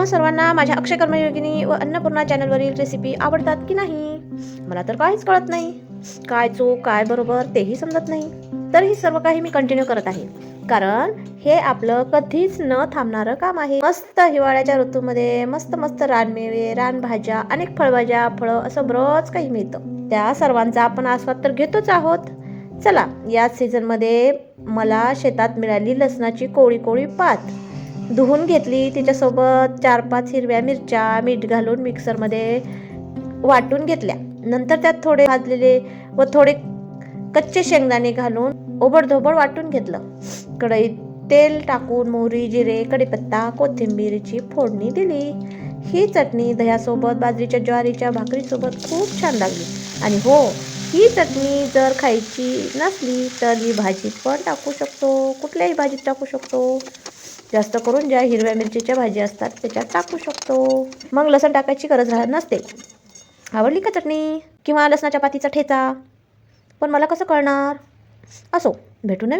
तुम्हा सर्वांना माझ्या अक्षय कर्मयोगिनी व अन्नपूर्णा चॅनलवरील रेसिपी आवडतात की नाही? मला तर काहीच कळत नाही. काय चूक काय बरोबर तेही समजत नाही. तर ही सर्व काही मी कंटिन्यू करत आहे. कारण हे आपलं कधीच न थांबणारं काम आहे. मस्त हिवाळ्याच्या ऋतूमध्ये मस्त मस्त रानमेवे रानभाज्या अनेक फळभाज्या फळं असं बरंच काही मिळतं. त्या सर्वांचा आपण आस्वाद तर घेतोच आहोत. चला याच सीझनमध्ये मला शेतात मिळाली लसणाची कोळी कोळी पात. धुवून घेतली. तिच्यासोबत चार पाच हिरव्या मिरच्या मीठ घालून मिक्सरमध्ये वाटून घेतल्या. नंतर त्यात थोडे भाजलेले व थोडे कच्चे शेंगदाणे घालून ओबडधोबड वाटून घेतलं. कढईत तेल टाकून मोहरी जिरे कढीपत्ता कोथिंबीरची फोडणी दिली. ही चटणी दह्यासोबत बाजरीच्या ज्वारीच्या भाकरीसोबत खूप छान लागली. आणि हो ही चटणी जर खायची नसली तर ही भाजीत पण टाकू शकतो. कुठल्याही भाजीत टाकू शकतो. जास्त करून ज्या हिरव्या मिरचीच्या भाजी असतात त्याच्यात टाकू शकतो. मग लसण टाकायची गरज राहत नसते. आवडली का चटणी? किंवा लसणाच्या पातीचा ठेचा? पण मला कसं कळणार? असो भेटू नवीन